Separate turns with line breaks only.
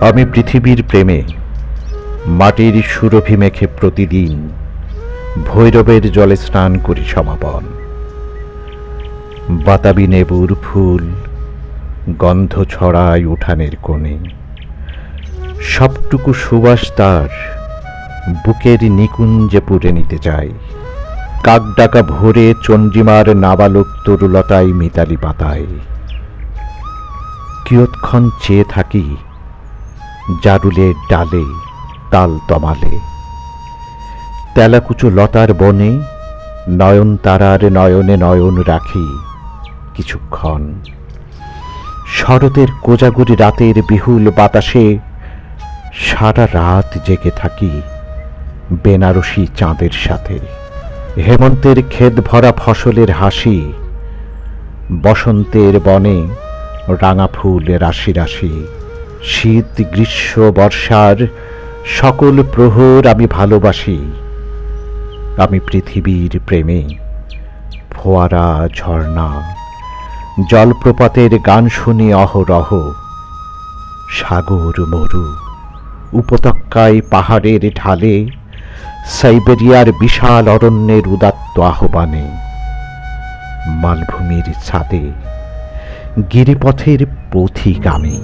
আমি পৃথিবীর প্রেমে, মাটির সুরভি মেখে প্রতিদিন ভৈরবের জলে স্নান করি সমাপন। বাতাবি নেবুর ফুল, গন্ধ ছড়ায় উঠানের কোণে। সবটুকু সুবাস তার, বুকের নিকুঞ্জে পুড়ে নিতে চাই। কাকডাকা ভোরে চন্দ্রিমার নাবালক তরুলতায় মিতালি পাতায়। কিয়ৎক্ষণ চেয়ে থাকি জারুলের ডালে, তাল তমালে। তেলাকুচু লতার বনে, নয়ন তারার নয়নে নয়ন রাখি কিছুক্ষণ। শরতের কোজাগুরি রাতের বিহুল বাতাসে সারা রাত জেগে থাকি বেনারসি চাঁদের সাথে। হেমন্তের ক্ষেত ভরা ফসলের হাসি, বসন্তের বনে রাঙা ফুল রাশি রাশি। শীত গ্রীষ্ম বর্ষার সকল প্রহর আমি ভালোবাসি। আমি পৃথিবীর প্রেমে ফোয়ারা, ঝর্ণা, জলপ্রপাতের গান শুনি অহরহ। সাগর, মরু, উপত্যকায় পাহাড়ের ঢালে সাইবেরিয়ার বিশাল অরণ্যের উদাত্ত আহ্বানে মালভূমির ছাদে গিরিপথের পথিক আমি